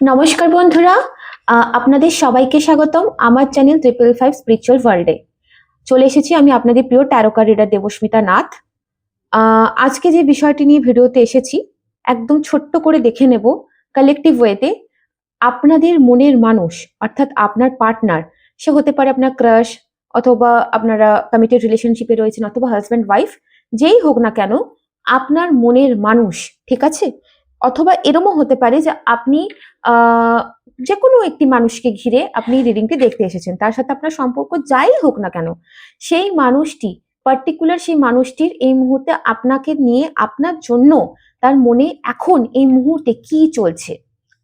নমস্কার বন্ধুরা আপনাদের সবাইকে স্বাগতম আমার চ্যানেল ট্রিপল ফাইভ স্পিরিচুয়াল ওয়ার্ল্ডে চলে এসেছি আমি আপনাদের প্রিয় ট্যারোকার রিডার দেবস্মিতা নাথ। আজকে যে বিষয়টি নিয়ে ভিডিওতে এসেছি, একদম ছোট্ট করে দেখে নেব কালেকটিভ ওয়েতে আপনাদের মনের মানুষ, অর্থাৎ আপনার পার্টনার সে হতে পারে আপনার ক্রাশ অথবা আপনারা কমিটেড রিলেশনশিপে রয়েছেন অথবা হাজব্যান্ড ওয়াইফ যেই হোক না কেন, আপনার মনের মানুষ, ঠিক আছে? অথবা এরমও হতে পারে যে আপনি যে কোনো একটি মানুষকে ঘিরে আপনি রিডিংটি দেখতে এসেছেন। তার সাথে আপনার সম্পর্ক যাই হোক না কেন, সেই মানুষটি পার্টিকুলার সেই মানুষটির এই মুহূর্তে আপনাকে নিয়ে আপনার জন্য তার মনে এখন এই মুহূর্তে কি চলছে?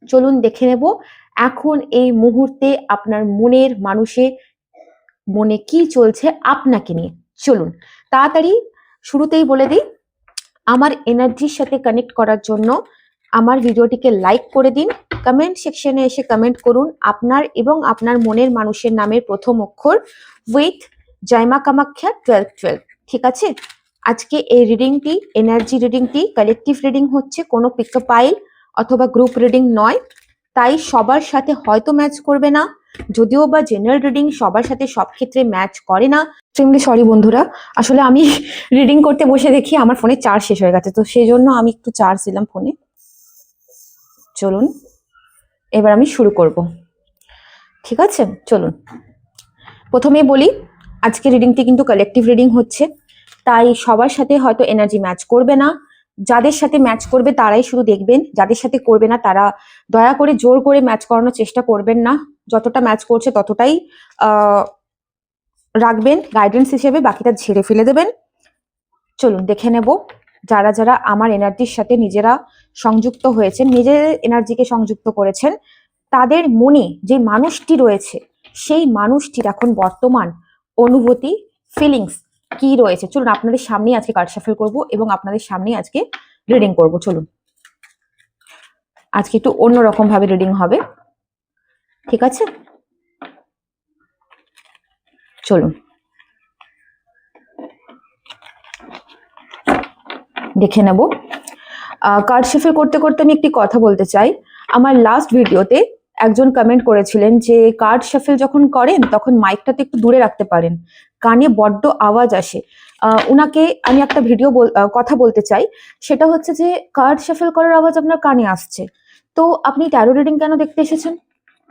চলুন দেখে নেব, এখন এই মুহূর্তে আপনার মনের মানুষের মনে কি চলছে আপনাকে নিয়ে। চলুন, তাড়াতাড়ি শুরুতেই বলে দিই, আমার এনার্জির সাথে কানেক্ট করার জন্য আমার ভিডিওটিকে লাইক করে দিন। কমেন্ট সেকশনে এসে কমেন্ট করুন আপনার এবং আপনার মনের মানুষের নামের প্রথম অক্ষর উইথ জয়মা কামাখ্যা টুয়েলভ টুয়েলভ ঠিক আছে? আজকে এই রিডিংটি এনার্জি রিডিংটি কালেকটিভ রিডিং হচ্ছে কোনো পিকআপ পাইল অথবা গ্রুপ রিডিং নয়। তাই সবার সাথে হয়তো ম্যাচ করবে না। যদিও বা জেনারেল রিডিং সবার সাথে সব ক্ষেত্রে ম্যাচ করে না। এক্সট্রিমলি সরি বন্ধুরা। আসলে আমি রিডিং করতে বসে দেখি আমার ফোনে চার্জ শেষ হয়ে গেছে। তো সেই জন্য আমি একটু চার্জ দিলাম ফোনে চলুন, এবার আমি শুরু করব। ঠিক আছে? চলুন। প্রথমে বলি আজকে রিডিংটি কিন্তু কালেকটিভ রিডিং হচ্ছে। তাই সবার সাথে হয়তো এনার্জি ম্যাচ করবে না। যাদের সাথে ম্যাচ করবে তারাই শুধু দেখবেন। যাদের সাথে করবে না তারা দয়া করে জোর করে ম্যাচ করানোর চেষ্টা করবেন না। যতটা ম্যাচ করছে ততটাই রাখবেন। গাইডেন্স হিসেবে বাকিটা ঝেড়ে ফেলে দেবেন। চলুন, দেখে নেব। যারা যারা আমার এনার্জির সাথে নিজেরা সংযুক্ত হয়েছেন, নিজের এনার্জিকে সংযুক্ত করেছেন, তাদের মনে যে মানুষটি রয়েছে, সেই মানুষটির এখন বর্তমান অনুভূতি ফিলিংস কি রয়েছে? চলুন আপনাদের সামনেই আজকে কার্ড শাফেল করব এবং আপনাদের সামনেই আজকে রিডিং করব। চলুন। আজকে একটু অন্যরকম ভাবে রিডিং হবে। ঠিক আছে? চলুন। দেখে নেব। কার্ড শেফেল করতে করতে আমি একটি কথা বলতে চাই। আমার লাস্ট ভিডিওতে একজন কমেন্ট করেছিলেন যে কার্ড শেফেল যখন করেন, তখন মাইকটাতে একটু দূরে রাখতে পারেন। কানে বড্ড আওয়াজ আসে। উনাকে আমি একটা ভিডিও কথা বলতে চাই। সেটা হচ্ছে যে কার্ড শেফেল করার আওয়াজ আপনার কানে আসছে। তো আপনি ট্যারো রিডিং কেন দেখতে এসেছেন?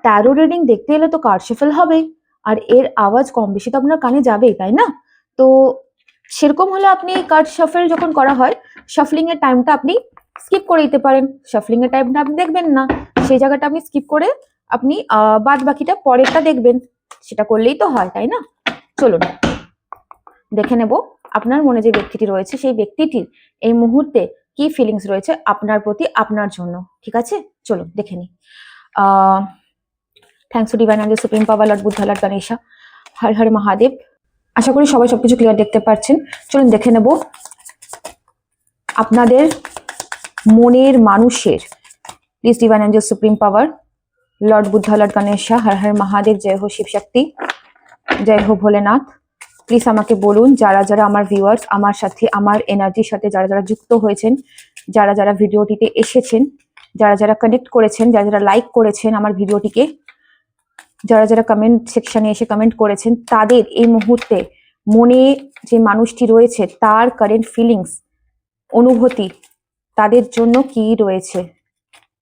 ট্যারো রিডিং দেখতে এলে তো কার্ড শেফেল হবেই আর এর আওয়াজ কম বেশি তো আপনার কানে যাবেই, তাই না? তো সেরকম হলে আপনি কার্ড শাফেল যখন করা হয় শাফলিং এর টাইমটা আপনি স্কিপ করে দিতে পারেন। শাফলিং এর টাইমটা আপনি দেখবেন না। সেই জায়গাটা আপনি স্কিপ করে আপনি বাদ বাকিটা পরেরটা দেখবেন। সেটা করলেই তো হয়, তাই না? চলুন, দেখে নেব আপনার মনে যে ব্যক্তিটি রয়েছে, সেই ব্যক্তিটির এই মুহূর্তে কি ফিলিংস রয়েছে আপনার প্রতি, আপনার জন্য। ঠিক আছে? চলুন, দেখে নি thanks to divine angel supreme power lord Buddha lord Ganesha Har Har Mahadev. আশা করি সবাই সবকিছু ক্লিয়ার দেখতে পাচ্ছেন চলুন দেখে নেব আপনাদের মনের মানুষের। Please divine angel supreme power lord Buddha lord Ganesha Har Har Mahadev জয় হো শিব শক্তি জয় হো ভোলেনাথ প্লিজ আমাকে বলুন, যারা যারা আমার ভিউয়ার্স আমার সাথে, আমার এনার্জির সাথে যারা যারা যুক্ত হয়েছেন, যারা যারা ভিডিওটিতে এসেছেন, যারা যারা কানেক্ট করেছেন, যারা যারা লাইক করেছেন আমার ভিডিওটিকে যারা যারা কমেন্ট সেকশনে এসে কমেন্ট করেছেন, তাদের এই মুহূর্তে মনে যে মানুষটি রয়েছে, তার কারেন্ট ফিলিংস অনুভূতি, তাদের জন্য কি রয়েছে?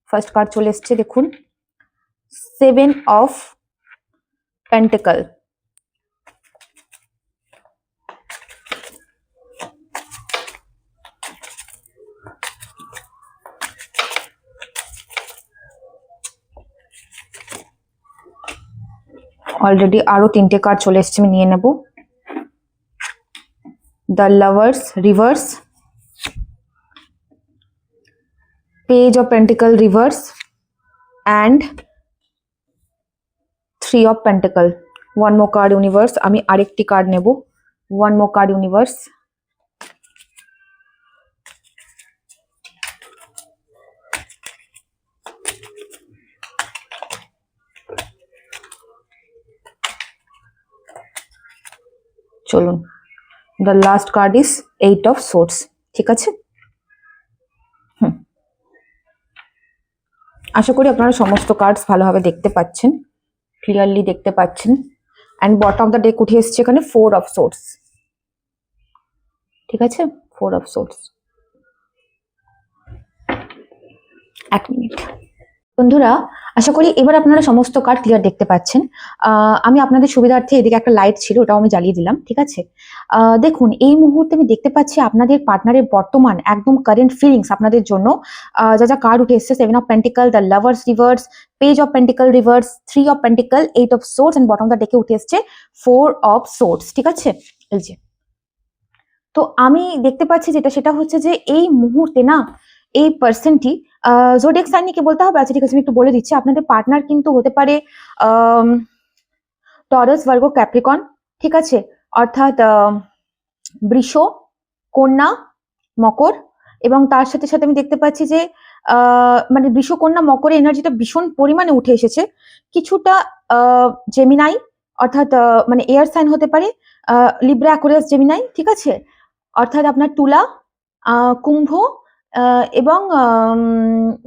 ফার্স্ট কার্ড চলে এসছে, দেখুন। সেভেন অফ পেন্টিকল অলরেডি আরও তিনটে কার্ড চলে এসছে, আমি নিয়ে নেব। The lovers reverse page of pentacle reverse and three of pentacle one more card universe আমি আরেকটি কার্ড নেব। ওয়ান মো কার্ড ইউনিভার্স চলুন। The last card is eight of swords ঠিক আছে? হুম। আশা করি আপনারা সমস্ত কার্ডস ভালোভাবে দেখতে পাচ্ছেন ক্লিয়ারলি দেখতে পাচ্ছেন। And bottom of the deck উঠে এসছে এখানে ফোর অফ সোর্স ঠিক আছে? ফোর অফ সোর্স এক মিনিট বন্ধুরা, আশা করি এবার আপনারা সমস্ত কার্ড ক্লিয়ার দেখতে পাচ্ছেন। আমি আপনাদের সুবিধার্থে এদিকে একটা লাইট ছিল, ওটাও আমি জ্বালিয়ে দিলাম, ঠিক আছে? দেখুন, এই মুহূর্তে আমি দেখতে পাচ্ছি আপনাদের পার্টনারের বর্তমান একদম কারেন্ট ফিলিংস আপনাদের জন্য। যা যা কার্ড উঠে এসছে seven of pentacle the lovers reverse page of pentacle reverse three of pentacle eight of swords and bottom the ডেকে উঠে এসছে ফোর অফ সোর্স ঠিক আছে? এই যে। তো আমি দেখতে পাচ্ছি যেটা, সেটা হচ্ছে যে এই মুহূর্তে না এই পার্সনটি নিয়ে কি বলতে হবে? আচ্ছা ঠিক আছে, আমি একটু বলে দিচ্ছি। আপনাদের পার্টনার কিন্তু হতে পারে টরাস ভার্গো ক্যাপ্রিকন ঠিক আছে? অর্থাৎ বৃষ, কন্যা, মকর এবং তার সাথে সাথে আমি দেখতে পাচ্ছি যে মানে বৃষ, কন্যা মকরের এনার্জিটা ভীষণ পরিমাণে উঠে এসেছে। কিছুটা জেমিনাই অর্থাৎ মানে এয়ার সাইন হতে পারে লিব্রা অ্যাকুরিয়াস জেমিনাই ঠিক আছে? অর্থাৎ আপনার তুলা কুম্ভ এবং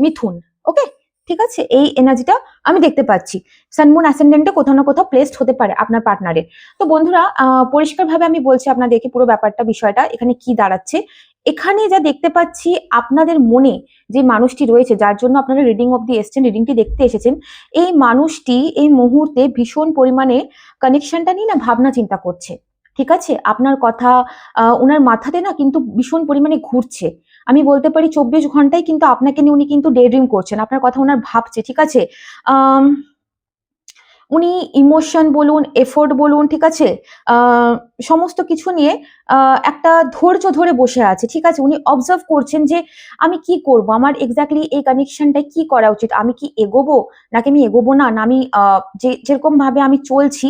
মিথুন, ওকে? ঠিক আছে? এই এনার্জিটা আমি দেখতে পাচ্ছি। সানমুন অ্যাসেন্ডেন্টে কোথাও না কোথাও প্লেসড হতে পারে আপনার পার্টনারের তো বন্ধুরা পরিষ্কারভাবে আমি বলছি আপনাদেরকে পুরো ব্যাপারটা, বিষয়টা, এখানে কি দাঁড়াচ্ছে। এখানে যা দেখতে পাচ্ছি, আপনাদের মনে যে মানুষটি রয়েছে, যার জন্য আপনারা রিডিং অব দি এসছেন রিডিংটি দেখতে এসেছেন, এই মানুষটি এই মুহূর্তে ভীষণ পরিমাণে কানেকশনটা নিয়ে না ভাবনা চিন্তা করছে। ঠিক আছে? আপনার কথা ওনার মাথাতে না কিন্তু ভীষণ পরিমাণে ঘুরছে। আমি বলতে পারি চব্বিশ ঘন্টায় কিন্তু আপনাকে নিয়ে উনি কিন্তু ডে ড্রিম করছেন। আপনার কথা ওনার ভাবছে, ঠিক আছে? উনি ইমোশন বলুন এফোর্ট বলুন, ঠিক আছে? সমস্ত কিছু নিয়ে একটা ধৈর্য ধরে বসে আছে, ঠিক আছে? উনি অবজার্ভ করছেন যে আমি কি করব? আমার এক্স্যাক্টলি এই কানেকশনটায় কি করা উচিত? আমি কি এগোবো? নাকি আমি এগোবো না? না আমি যে যেরকম ভাবে আমি চলছি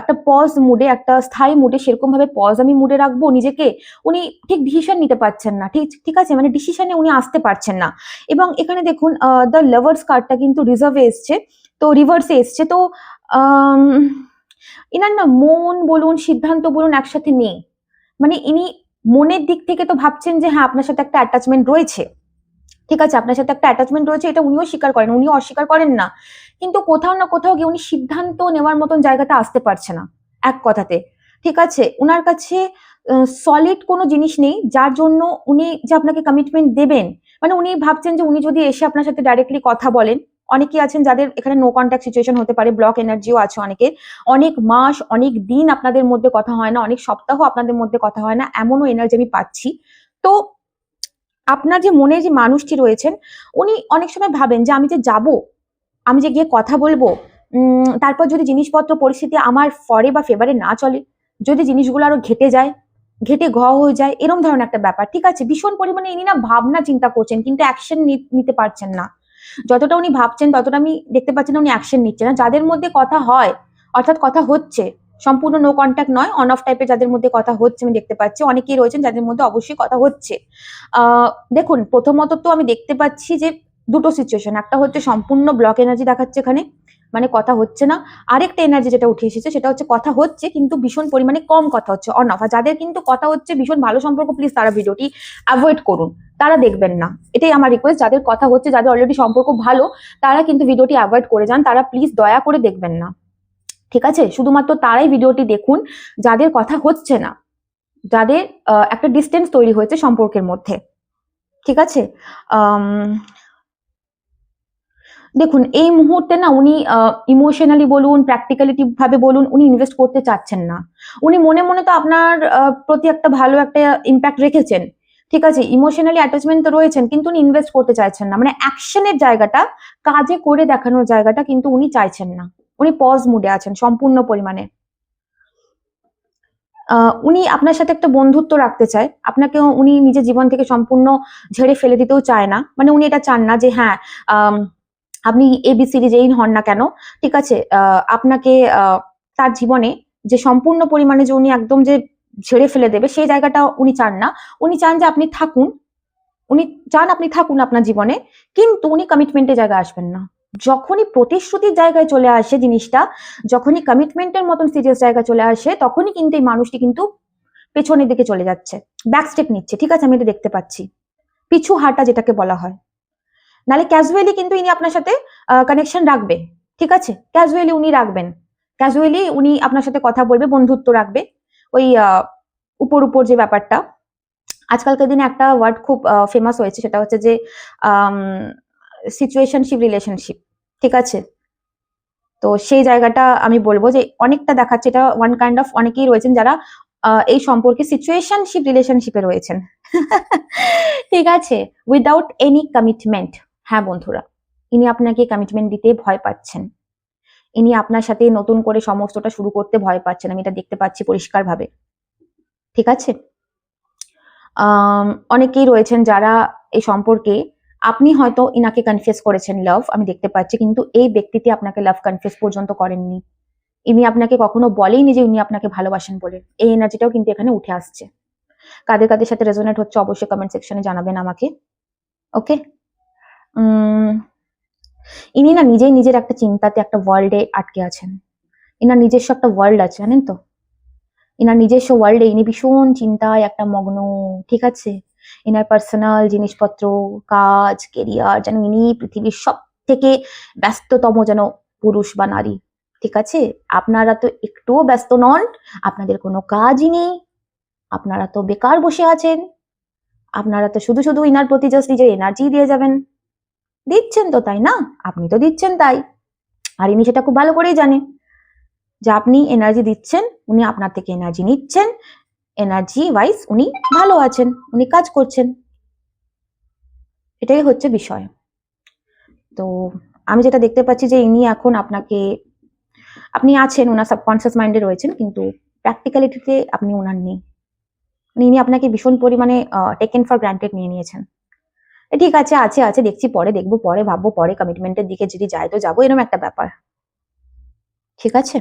একটা পজ মুডে একটা স্থায়ী মুডে সেরকম ভাবে পজ আমি মুডে রাখব, নিজেকে উনি ঠিক ডিসিশন নিতে পারছেন না। ঠিক ঠিক আছে? মানে ডিসিশনে উনি আসতে পারছেন না। এবং এখানে দেখুন দ্য লাভার্স কার্ডটা কিন্তু রিজার্ভে এসছে। তো রিভার্সে এসছে। তো ইনার না মন বলুন, সিদ্ধান্ত বলুন একসাথে নেই। মানে ইনি মনের দিক থেকে তো ভাবছেন যে হ্যাঁ আপনার সাথে একটা অ্যাটাচমেন্ট রয়েছে। ঠিক আছে, আপনার সাথে একটা অ্যাটাচমেন্ট রয়েছে, এটা উনিও স্বীকার করেন উনিও অস্বীকার করেন না। কিন্তু কোথাও না কোথাও গিয়ে উনি সিদ্ধান্ত নেওয়ার মতন জায়গাটা আসতে পারছে না, এক কথাতে। ঠিক আছে, উনার কাছে সলিড কোনো জিনিস নেই, যার জন্য উনি যে আপনাকে কমিটমেন্ট দেবেন মানে উনি ভাবছেন যে উনি যদি এসে আপনার সাথে ডাইরেক্টলি কথা বলেন, অনেকেই আছেন যাদের এখানে নো কন্ট্যাক্ট সিচুয়েশন হতে পারে ব্লক এনার্জিও আছে অনেকের, অনেক মাস, অনেক দিন আপনাদের মধ্যে কথা হয় না, অনেক সপ্তাহ আপনাদের মধ্যে কথা হয় না, এমনও এনার্জি আমি পাচ্ছি। তো আপনার যে মনে যে মানুষটি রয়েছেন, উনি অনেক সময় ভাবেন যে আমি যে যাব, আমি যে গিয়ে কথা বলব তারপর যদি জিনিসপত্র পরিস্থিতি আমার ফরে বা ফেভারে না চলে, যদি জিনিসগুলো আরও ঘেটে যায়, ঘেটে ঘ হয়ে যায় এরকম ধরনের একটা ব্যাপার। ঠিক আছে, ভীষণ পরিমাণে ইনি না ভাবনা চিন্তা করছেন, কিন্তু অ্যাকশন নিতে পারছেন না। যতটা উনি ভাবছেন, ততটা আমি দেখতে পাচ্ছি না উনি অ্যাকশন নিচ্ছে না। যাদের মধ্যে কথা হয়, অর্থাৎ কথা হচ্ছে সম্পূর্ণ নো কন্ট্যাক্ট নয় অন অফ টাইপের যাদের মধ্যে কথা হচ্ছে, আমি দেখতে পাচ্ছি। অনেকেই রয়েছেন যাদের মধ্যে অবশ্যই কথা হচ্ছে। দেখুন, প্রথমত তো আমি দেখতে পাচ্ছি যে দুটো সিচুয়েশন একটা হচ্ছে সম্পূর্ণ ব্লক এনার্জি দেখাচ্ছে এখানে মানে কথা হচ্ছে না। আরেকটা এনার্জি যেটা উঠে এসেছে, সেটা হচ্ছে কথা হচ্ছে, কিন্তু ভীষণ পরিমাণে কম কথা হচ্ছে অন অফ আর যাদের কিন্তু কথা হচ্ছে, ভীষণ ভালো সম্পর্ক প্লিজ তারা ভিডিওটি অ্যাভয়েড করুন। তারা দেখবেন না। এটাই আমার রিকোয়েস্ট যাদের কথা হচ্ছে, যাদের অলরেডি সম্পর্ক ভালো, তারা কিন্তু ভিডিওটি অ্যাভয়েড করে যান। তারা প্লিজ দয়া করে দেখবেন না। ঠিক আছে? শুধুমাত্র তারাই ভিডিওটি দেখুন, যাদের কথা হচ্ছে না। যাদের একটা ডিস্টেন্স তৈরি হয়েছে সম্পর্কের মধ্যে। ঠিক আছে? দেখুন, এই মুহূর্তে না উনি ইমোশনালি বলুন প্র্যাকটিক্যালিটি ভাবে বলুন, উনি ইনভেস্ট করতে চাচ্ছেন না। উনি মনে মনে তো আপনার প্রতি একটা ভালো একটা ইম্প্যাক্ট রেখেছেন। ঠিক আছে? ইমোশনালি অ্যাটাচমেন্ট তো রয়েছেন, কিন্তু উনি ইনভেস্ট করতে চাইছেন না। মানে অ্যাকশনের জায়গাটা, কাজে করে দেখানোর জায়গাটা কিন্তু উনি চাইছেন না। উনি পজ মুডে আছেন সম্পূর্ণ পরিমাণে। উনি আপনার সাথে একটা বন্ধুত্ব রাখতে চায়। আপনাকে উনি নিজের জীবন থেকে সম্পূর্ণ ঝেড়ে ফেলে দিতেও চায় না। মানে উনি এটা চান না যে হ্যাঁ আপনি এবিসিডি যেই হন না কেন? ঠিক আছে আপনাকে তার জীবনে যে সম্পূর্ণ পরিমাণে যে উনি একদম যে ঝেড়ে ফেলে দেবে, সেই জায়গাটা উনি চান না। উনি চান যে আপনি থাকুন। উনি চান আপনি থাকুন আপনার জীবনে, কিন্তু উনি কমিটমেন্টের জায়গায় আসবেন না। যখনই প্রতিশ্রুতির জায়গায় চলে আসে জিনিসটা, যখনই কমিটমেন্টের মতন সিরিয়াস জায়গায় চলে আসে, তখনই কিন্তু এই মানুষটি কিন্তু পেছনের দিকে চলে যাচ্ছে। ব্যাক স্টেপ নিচ্ছে। ঠিক আছে, আমি এটা দেখতে পাচ্ছি। পিছু হাঁটা যেটাকে বলা হয়। নালে ক্যাজুয়ালি কিন্তু ইনি আপনার সাথে কানেকশন রাখবে। ঠিক আছে? ক্যাজুয়ালি উনি রাখবেন। ক্যাজুয়ালি উনি আপনার সাথে কথা বলবে, বন্ধুত্ব রাখবে। ওই উপর উপর যে ব্যাপারটা। আজকালকার দিনে একটা ওয়ার্ড খুব ফেমাস হয়েছে। সেটা হচ্ছে যে সিচুয়েশনশিপ রিলেশনশিপ ঠিক আছে? তো সেই জায়গাটা আমি বলব যে অনেকটা দেখাচ্ছে, এটা ওয়ান কাইন্ড অফ অনেকেই রয়েছেন যারা এই সম্পর্কে সিচুয়েশনশিপ রিলেশনশিপে রয়েছেন। ঠিক আছে? উইদাউট এনি কমিটমেন্ট হ্যাঁ বন্ধুরা, ইনি আপনাকে কমিটমেন্ট দিতে ভয় পাচ্ছেন। ইনি আপনার সাথে নতুন করে সমস্তটা শুরু করতে ভয় পাচ্ছেন, আমি এটা দেখতে পাচ্ছি পরিষ্কারভাবে। ঠিক আছে? অনেকেই রয়েছেন যারা এই সম্পর্কে আপনি হয়তো ইনাকে কনফিউজ করেছেন লাভ আমি দেখতে পাচ্ছি, কিন্তু এই ব্যক্তিটি আপনাকে লাভ কনফিউজ পর্যন্ত করেননি। ইনি আপনাকে কখনো বলেইনি যে উনি আপনাকে ভালোবাসেন বলে। এই এনার্জিটাও কিন্তু এখানে উঠে আসছে। কাদের কাদের সাথে রেজোনেট হচ্ছে অবশ্যই কমেন্ট সেকশনে জানাবেন আমাকে। ওকে ইনি না নিজেই নিজের একটা চিন্তাতে একটা ওয়ার্ল্ডে আটকে আছেন। ইনার নিজস্ব একটা ওয়ার্ল্ড আছে, জানেন তো? ইনার নিজস্ব ওয়ার্ল্ডে ইনি ভীষণ চিন্তায় একটা মগ্ন, ঠিক আছে? ইনার পার্সোনাল জিনিসপত্র, কাজ কেরিয়ার যেন ইনি পৃথিবীর সব থেকে ব্যস্ততম যেন পুরুষ বা নারী। ঠিক আছে? আপনারা তো একটুও ব্যস্ত নন, আপনাদের কোনো কাজই নেই, আপনারা তো বেকার বসে আছেন, আপনারা তো শুধু শুধু ইনার প্রতি জাস্ট নিজের এনার্জি দিয়ে যাবেন। দিচ্ছেন তো তাই না? আপনি তো দিচ্ছেন তাই। আর ইনি সেটা খুব ভালো করেই জানে যে আপনি এনার্জি দিচ্ছেন, উনি আপনার থেকে এনার্জি নিচ্ছেন এনার্জি ওয়াইজ উনি ভালো আছেন, উনি কাজ করছেন। এটাই হচ্ছে বিষয়। তো আমি যেটা দেখতে পাচ্ছি যে ইনি এখন আপনাকে, আপনি আছেন ওনার সাবকনসিয়াস মাইন্ডে রয়েছেন, কিন্তু প্র্যাকটিক্যালিটিতে আপনি ওনার নেই। মানে ইনি আপনাকে ভীষণ পরিমাণে টেকেন ফর গ্রান্টেড নিয়ে নিয়েছেন। ঠিক আছে আছে আছে, দেখছি পরে, দেখব পরে, ভাববো পরে কমিটমেন্টের দিকে যদি যায় তো যাব এরকম একটা ব্যাপার। ঠিক আছে?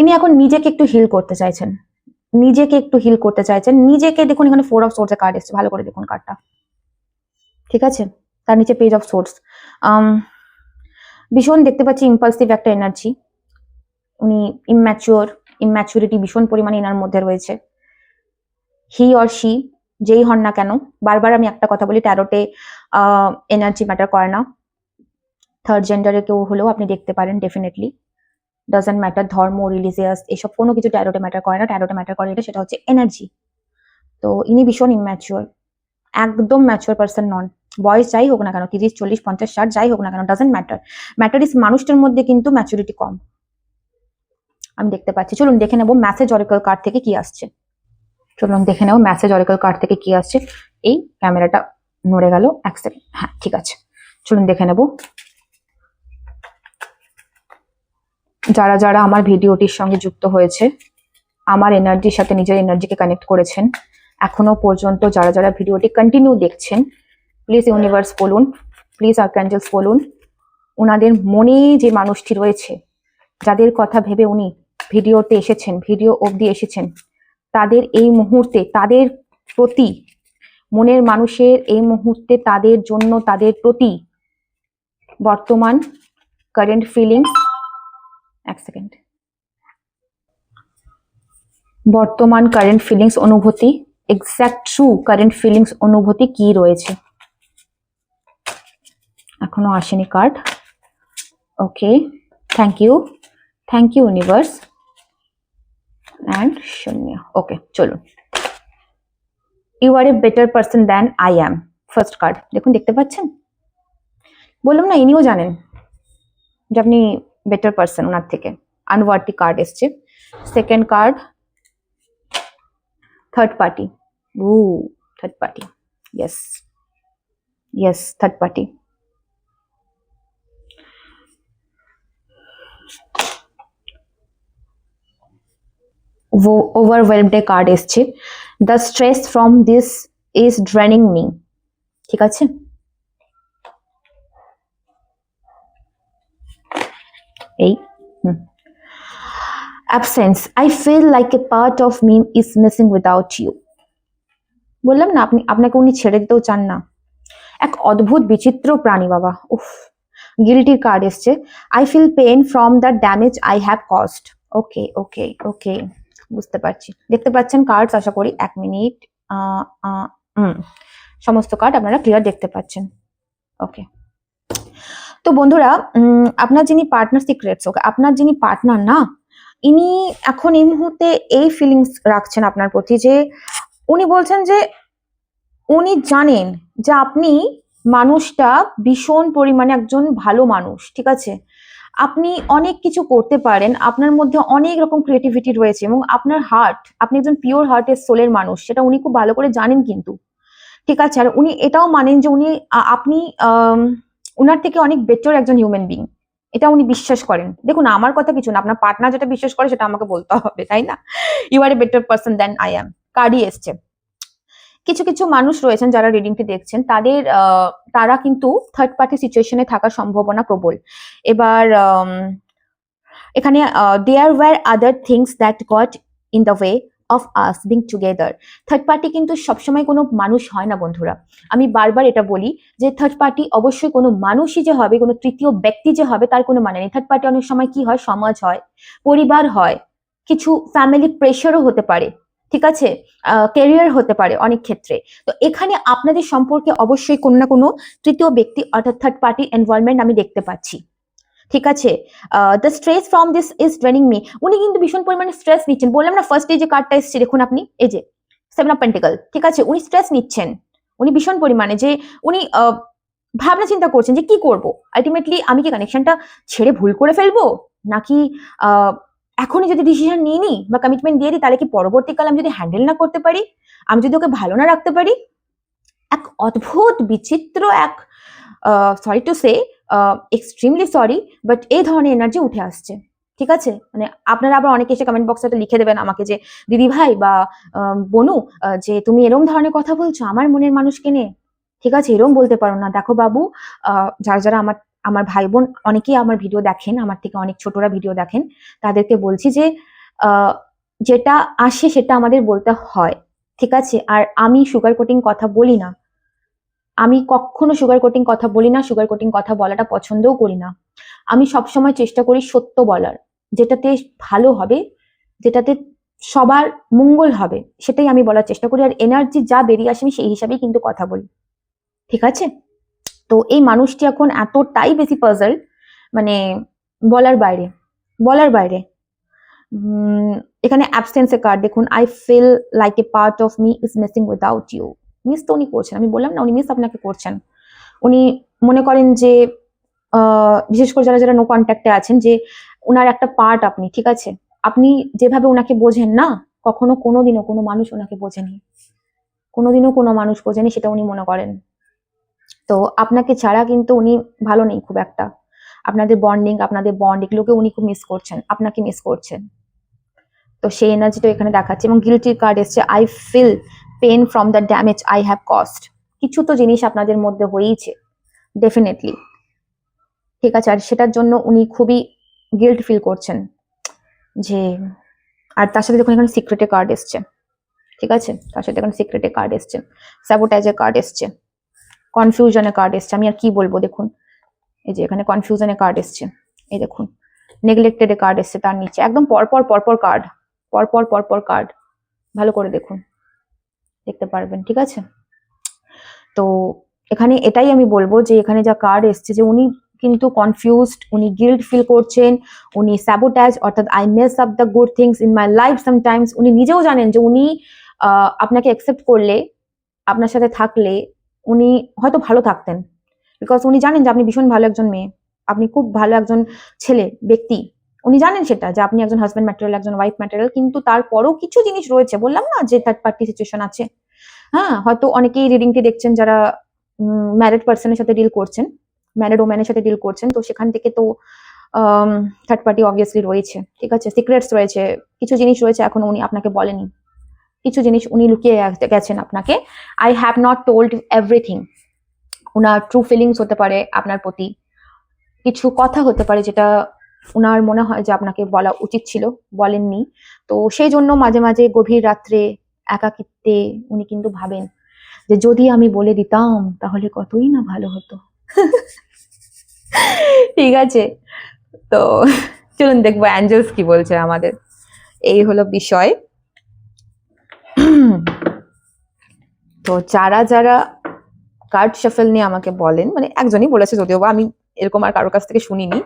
ইনি এখন নিজেকে একটু হিল করতে চাইছেন। নিজেকে একটু হিল করতে চাইছেন। নিজেকে দেখুন, এখানে ফোর অফ সোর্সের কার্ড এসছে। ভালো করে দেখুন কার্ডটা ঠিক আছে? তার নিচে পেজ অফ সোর্স ভীষণ দেখতে পাচ্ছি ইম্পালসিভ একটা এনার্জি উনি ইম্যাচিওর ইম্যাচুরিটি ভীষণ পরিমাণে এনার মধ্যে রয়েছে। হি অর শি যেই হন না কেন, বারবার আমি একটা কথা বলি ট্যারোটে এনার্জি ম্যাটার করে না। থার্ড জেন্ডারে কেউ হলেও আপনি দেখতে পারেন ডেফিনেটলি ডাজেন্ট ম্যাটার ধর্ম রিলিজিয়াস এসব কোনো কিছু ট্যারোটে ম্যাটার করে না। ট্যারোটে ম্যাটার করে এটা, সেটা হচ্ছে এনার্জি তো ইনি ভীষণ ইম্যাচিওর একদম ম্যাচিওর পার্সন নন। বয়স যাই হোক না কেন, তিরিশ, চল্লিশ, পঞ্চাশ, ষাট, যাই হোক না কেন ডাজেন্ট ম্যাটার ম্যাটার ইস মানুষটার মধ্যে কিন্তু ম্যাচুরিটি কম। আমি দেখতে পাচ্ছি। চলুন দেখে নেব ম্যাসেজ অরিকল কার্ড থেকে কি আসছে। চলুন দেখে নেব ম্যাসেজ অরিকল কার্ড থেকে কি আসছে। এই ক্যামেরাটা নড়ে গেল এক সেকেন্ড হ্যাঁ ঠিক আছে। চলুন দেখে নেব। যারা যারা আমার ভিডিওটির সঙ্গে যুক্ত হয়েছে, আমার এনার্জির সাথে নিজের এনার্জিকে কানেক্ট করেছেন, এখনও পর্যন্ত যারা যারা ভিডিওটি কন্টিনিউ দেখছেন প্লিজ ইউনিভার্স বলুন প্লিজ আর্কাঞ্জেলস বলুন ওনাদের মনে যে মানুষটি রয়েছে, যাদের কথা ভেবে উনি ভিডিওতে এসেছেন, ভিডিও অবধি এসেছেন, তাদের এই মুহূর্তে, তাদের প্রতি, মনের মানুষের এই মুহূর্তে তাদের জন্য তাদের প্রতি বর্তমান কারেন্ট ফিলিংস এক সেকেন্ড। বর্তমান কারেন্ট ফিলিংস অনুভূতি এক্স্যাক্ট ট্রু কারেন্ট ফিলিংস অনুভূতি কি রয়েছে? এখনও আসেনি card okay thank you thank you universe and শূন্য ওকে চলুন। You are a better person than I am first card দেখুন, দেখতে পাচ্ছেন? বললাম না, ইনিও জানেন। যে আপনি বেটার পার্সন ওনার থেকে আনওয়ার্টি কার্ড এসছে second card third party O third party yes yes third party overwhelmed a card এসছে the stress from this is draining me ঠিক আছে এই absence I feel like a part of me is missing without you বললাম না, আপনি, আপনাকে উনি ছেড়ে দিতেও চান না। এক অদ্ভুত, বিচিত্র প্রাণী বাবা, উফ। গিলটির কার্ড এসছে। I feel pain from the damage I have cost okay okay okay বুঝতে পারছি। দেখতে পাচ্ছেন কার্ডস আশা করি এক মিনিট সমস্ত কার্ড আপনারা ক্লিয়ার দেখতে পাচ্ছেন। ওকে তো বন্ধুরা আপনার যিনি পার্টনার সিক্রেটস ওকে আপনার যিনি পার্টনার না, ইনি এখন এই মুহূর্তে এই ফিলিংস রাখছেন আপনার প্রতি যে উনি বলছেন যে উনি জানেন যে আপনি মানুষটা ভীষণ পরিমাণে একজন ভালো মানুষ, ঠিক আছে? আপনি অনেক কিছু করতে পারেন, আপনার মধ্যে অনেক রকম ক্রিয়েটিভিটি রয়েছে এবং আপনার হার্ট আপনি একজন পিওর হার্টের সোলের মানুষ, সেটা উনি খুব ভালো করে জানেন কিন্তু, ঠিক আছে? আর উনি এটাও মানেন যে উনি আপনি উনার থেকে অনেক বেটার একজন হিউম্যান বিং এটা উনি বিশ্বাস করেন। দেখুন, আমার কথা কিছু না, আপনার পার্টনার যেটা বিশ্বাস করে সেটা আমাকে বলতে হবে, তাই না? You are a better person than I am কার্ডই এসছে। কিছু কিছু মানুষ রয়েছেন যারা রিডিংটি দেখছেন, তাদের তারা কিন্তু থার্ড পার্টি সিচুয়েশনে থাকার সম্ভাবনা প্রবল। এবার এখানে there were other things that got in the way of us being together third party কিন্তু সবসময় কোনো মানুষ হয় না, বন্ধুরা। আমি বারবার এটা বলি যে থার্ড পার্টি অবশ্যই কোনো মানুষই যে হবে, কোনো তৃতীয় ব্যক্তি যে হবে, তার কোনো মানে নেই। থার্ড পার্টি অনেক সময় কি হয়? সমাজ হয়, পরিবার হয়, কিছু ফ্যামিলি প্রেশারও হতে পারে, ঠিক আছে? ক্যারিয়ার হতে পারে অনেক ক্ষেত্রে। তো এখানে আপনাদের সম্পর্কে অবশ্যই কোনো না কোনো তৃতীয় ব্যক্তি অর্থাৎ থার্ড পার্টি এনভলভমেন্ট আমি দেখতে পাচ্ছি। ঠিক আছে? The stress from this is draining me উনি কিন্তু ভীষণ পরিমাণে স্ট্রেস নিচ্ছেন। বললাম না ফার্স্ট যে কার্ডটা এসছে, দেখুন আপনি, এই যে সেভেন অফ পেন্টিকল ঠিক আছে? উনি স্ট্রেস নিচ্ছেন। উনি ভীষণ পরিমাণে যে, উনি ভাবনা চিন্তা করছেন যে, কি করব? আলটিমেটলি আমি কি কানেকশনটা ছেড়ে ভুল করে ফেলব? নাকি এখনই যদি ডিসিশন নিয়ে নিই বা কমিটমেন্ট দিয়ে দিই, তাহলে কি পরবর্তীকালে আমি যদি হ্যান্ডেল না করতে পারি? আমি যদি ওকে ভালো না রাখতে পারি? এক অদ্ভুত, বিচিত্র এক sorry to say extremely sorry but এই ধরনের এনার্জি উঠে আসছে। ঠিক আছে? মানে আপনারা আবার অনেকে এসে কমেন্ট বক্সে লিখে দেবেন আমাকে যে, দিদি ভাই বা বনু যে তুমি এরম ধরনের কথা বলছো, আমার মনের মানুষকে নিয়ে। ঠিক আছে? এরম বলতে পারো না। দেখো বাবু যারা যারা আমার আমার ভাই বোন অনেকেই আমার ভিডিও দেখেন, আমার থেকে অনেক ছোটরা ভিডিও দেখেন, তাদেরকে বলছি যে যেটা আসে সেটা আমাদের বলতে হয়। ঠিক আছে? আর আমি সুগার কোটিং কথা বলি না। আমি কখনো সুগার কোটিং কথা বলি না সুগার কোটিং কথা বলাটা পছন্দও করি না। আমি সবসময় চেষ্টা করি সত্য বলার, যেটাতে ভালো হবে, যেটাতে সবার মঙ্গল হবে, সেটাই আমি বলার চেষ্টা করি। আর এনার্জি যা বেরিয়ে আসে আমি সেই হিসাবেই কিন্তু কথা বলি। ঠিক আছে? তো এই মানুষটি এখন এতটাই বেশি পাজল মানে বলার বাইরে বলার বাইরে। এখানে অ্যাবসেন্সের কার্ড দেখুন। I feel like a part of me is missing without you miss তো উনি করছেন। আমি বললাম, না, উনি মিস আপনাকে করছেন। উনি মনে করেন যে বিশেষ করে যারা যারা নো কন্ট্যাক্টে আছেন যে ওনার একটা পার্ট আপনি, ঠিক আছে? আপনি যেভাবে ওনাকে বোঝেন না, কখনো কোনোদিনও কোনো মানুষ ওনাকে বোঝেনি। কোনোদিনও কোনো মানুষ বোঝেনি, সেটা উনি মনে করেন। তো আপনাকে ছাড়া কিন্তু উনি ভালো নেই খুব একটা। আপনাদের বন্ডিং আপনাদের বন্ড এগুলোকে উনি খুব মিস করছেন, আপনাকে মিস করছেন। তো সেই এনার্জিটা এখানে দেখাচ্ছে এবং গিলটির কার্ড এসছে I feel pain from the damage I have cost কিছু তো জিনিস আপনাদের মধ্যে হয়েইছে ডেফিনেটলি ঠিক আছে, আর সেটার জন্য উনি খুবই গিল্ট ফিল করছেন যে, আর তার সাথে দেখুন এখানে সিক্রেটে কার্ড এসছে। ঠিক আছে, তার সাথে এখানে সিক্রেটে কার্ড এসছে স্যাবোটাইজের কার্ড এসছে কনফিউশনের কার্ড এসছে। আমি আর কি বলব, দেখুন, এই যে এখানে কনফিউশনের কার্ড এসছে, এই দেখুন নেগলেক্টেড কার্ড এসছে তার নিচে। একদম পরপর পরপর কার্ড পরপর পরপর কার্ড ভালো করে দেখুন। দেখতে পারবেন, ঠিক আছে? তো এখানে এটাই আমি বলব যে এখানে যা কার্ড এসছে যে উনি কিন্তু কনফিউজড উনি গিল্ট ফিল করছেন, উনি স্যাবোটাজ অর্থাৎ I mess up the good things in my life sometimes উনি নিজেও জানেন যে উনি আপনাকে অ্যাকসেপ্ট করলে, আপনার সাথে থাকলে উনি হয়তো ভালো থাকতেন। বিকজ উনি জানেন যে আপনি ভীষণ ভালো একজন মেয়ে, আপনি খুব ভালো একজন ছেলে, ব্যক্তি। জানেন সেটা যে আপনি একজন হাজব্যান্ড ম্যাটেরিয়াল একজন ওয়াইফ ম্যাটেরিয়াল কিন্তু তারপরেও কিছু জিনিস রয়েছে, বললাম না যে থার্ড পার্টি সিচুয়েশন আছে। হ্যাঁ হয়তো অনেকেই রিডিংটি দেখছেন যারা ম্যারিড পার্সনের সাথে ডিল করছেন ম্যারিড ওম্যানের সাথে ডিল করছেন, তো সেখান থেকে তো থার্ড পার্টি অবভিয়াসলি রয়েছে, ঠিক আছে? সিক্রেটস রয়েছে, কিছু জিনিস রয়েছে এখন উনি আপনাকে বলেনি। কিছু জিনিস উনি লুকিয়ে গেছেন আপনাকে। I have not told everything owner true feelings হতে পারে আপনার প্রতি। কিছু কথা হতে পারে যেটা ওনার মনে হয় যে আপনাকে বলা উচিত ছিল, বলেননি। তো সেই জন্য মাঝে মাঝে গভীর রাত্রে একাকিত্বে উনি কিন্তু ভাবেন যে যদি আমি বলে দিতাম তাহলে কতই না ভালো হতো। ঠিক আছে। তো চলুন দেখব অ্যাঞ্জেলস কি বলছে আমাদের। এই হলো বিষয়। তো যারা যারা কার্ড শাফেল নিয়ে আমাকে বলেন মানে একজনই বলেছে যদিও বা আমি এরকম আর কারোর কাছ থেকে শুনিনি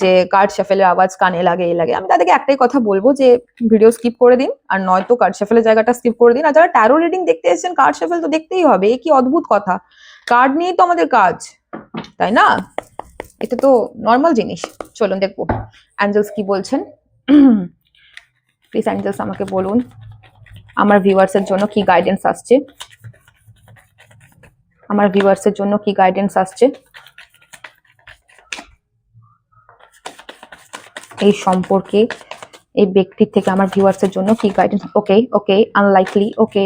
যে কার্ড শাফেলের আওয়াজ কানে লাগে, এ লাগে। আমি তাদেরকে একটাই কথা বলব যে ভিডিও স্কিপ করে দিন আর নয়তো কার্ড শাফেলের জায়গাটা স্কিপ করে দিন। আর যারা ট্যারো রিডিং দেখতে এসেছেন, কার্ড শাফেল তো দেখতেই হবে, এ কি অদ্ভুত কথা। কার্ড নিয়েই তো আমাদের কাজ, তাই না? এটা তো নর্মাল জিনিস। চলুন দেখব। অ্যাঞ্জেলস কি বলছেন? প্লিজ অ্যাঞ্জেলস আমাকে বলুন, আমার ভিউয়ার্সের জন্য কি গাইডেন্স আসছে? আমার ভিউয়ার্সের জন্য কি গাইডেন্স আসছে? এই সম্পর্কে এই ব্যক্তির থেকে আমার ভিউয়ার্সের জন্য কি guidance okay okay unlikely okay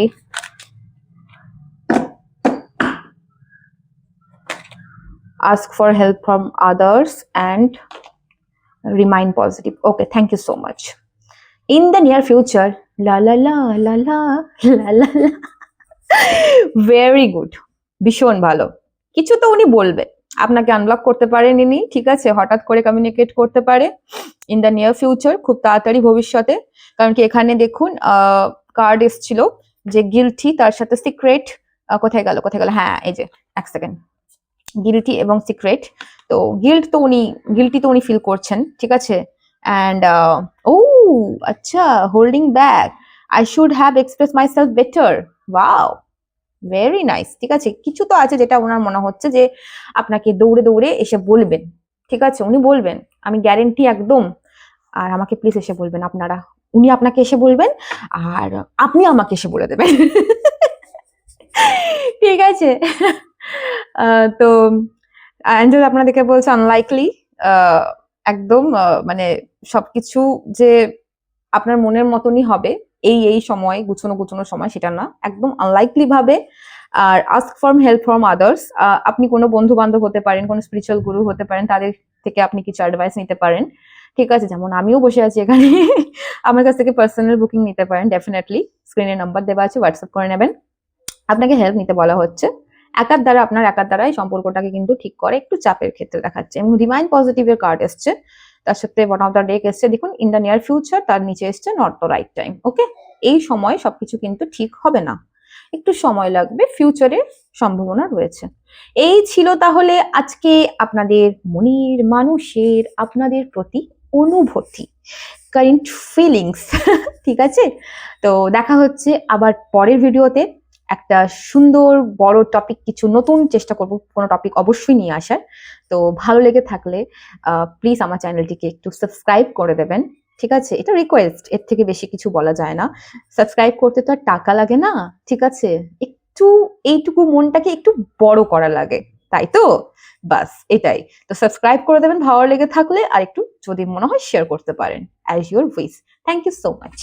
ask for help from others and remain positive okay thank you so much in the near future la la la la la la la very good ভীষণ ভালো কিছু তো উনি বলবে আপনাকে unblock করতে পারেন ঠিক আছে? হঠাৎ করে কমিউনিকেট করতে পারে ইন দ্য নিয়ার ফিউচার খুব তাড়াতাড়ি ভবিষ্যতে। কারণ কি এখানে দেখুন কার্ড এসছিল যে গিলটি তার সাথে সিক্রেট কোথায় গেল কোথায় গেল? হ্যাঁ এই যে, এক সেকেন্ড গিলটি এবং সিক্রেট তো গিল্ট তো উনি গিলটি তো উনি ফিল করছেন, ঠিক আছে? অ্যান্ড ও আচ্ছা holding back I should have express myself better wow very nice ঠিক আছে? কিছু তো আছে যেটা ওনার মনে হচ্ছে যে আপনাকে দৌড়ে দৌড়ে এসে বলবেন, ঠিক আছে? উনি বলবেন, আমি গ্যারেন্টি একদম, আর আমাকে প্লিজ এসে বলবেন, আপনারা, উনি আপনাকে এসে বলবেন, আর আপনি আমাকে এসে বলে দেবেন। ঠিক আছে? তো, অ্যাঞ্জেল আপনাদেরকে বলছে আনলাইকলি একদম মানে সবকিছু যে আপনার মনের মতনই হবে এই এই সময়, গুছানো গুছানো সময় সেটা না। একদম আনলাইকলি ভাবে আর ask for help from others আপনি কোনো বন্ধু বান্ধব হতে পারেন, কোনো স্পিরিচুয়াল গুরু হতে পারেন, তাদের থেকে আপনি কিছু অ্যাডভাইস নিতে পারেন। ঠিক আছে, যেমন আমিও বসে আছি এখানে। আমার কাছ থেকে পার্সোনাল বুকিং নিতে পারেন ডেফিনেটলি স্ক্রিনে নাম্বার দেওয়া আছে হোয়াটসঅ্যাপ করে নেবেন। আপনাকে হেল্প নিতে বলা হচ্ছে। একার দ্বারা, আপনার একার দ্বারাই সম্পর্কটাকে কিন্তু ঠিক করে, একটু চাপের ক্ষেত্রে দেখাচ্ছে। এবং রিমাইন্ড পজিটিভের কার্ড এসছে। তার সাথে বন অফ দ্য ডেক এসছে, দেখুন ইন দ্য নিয়ার ফিউচার তার নিচে এসছে not the right time okay এই সময় সবকিছু কিন্তু ঠিক হবে না। একটু সময় লাগবে ফিউচারে সম্ভাবনা রয়েছে। এই ছিল তাহলে আজকে আপনাদের মনের মানুষের, আপনাদের প্রতি অনুভূতি কারেন্ট ফিলিংস ঠিক আছে? তো দেখা হচ্ছে আবার পরের ভিডিওতে একটা সুন্দর, বড় টপিক কিছু নতুন চেষ্টা করব, কোনো টপিক অবশ্যই নিয়ে আসার। তো ভালো লেগে থাকলে প্লিজ আমার চ্যানেলটিকে একটু সাবস্ক্রাইব করে দেবেন, ঠিক আছে? এটা রিকোয়েস্ট এর থেকে বেশি কিছু বলা যায় না। সাবস্ক্রাইব করতে তো আর টাকা লাগে না, ঠিক আছে? একটু, এইটুকু মনটাকে একটু বড় করা লাগে, তাই তো? বাস, এটাই। তো সাবস্ক্রাইব করে দেবেন, ভালো লেগে থাকলে, আর একটু যদি মনে হয় শেয়ার করতে পারেন as your wish thank you so much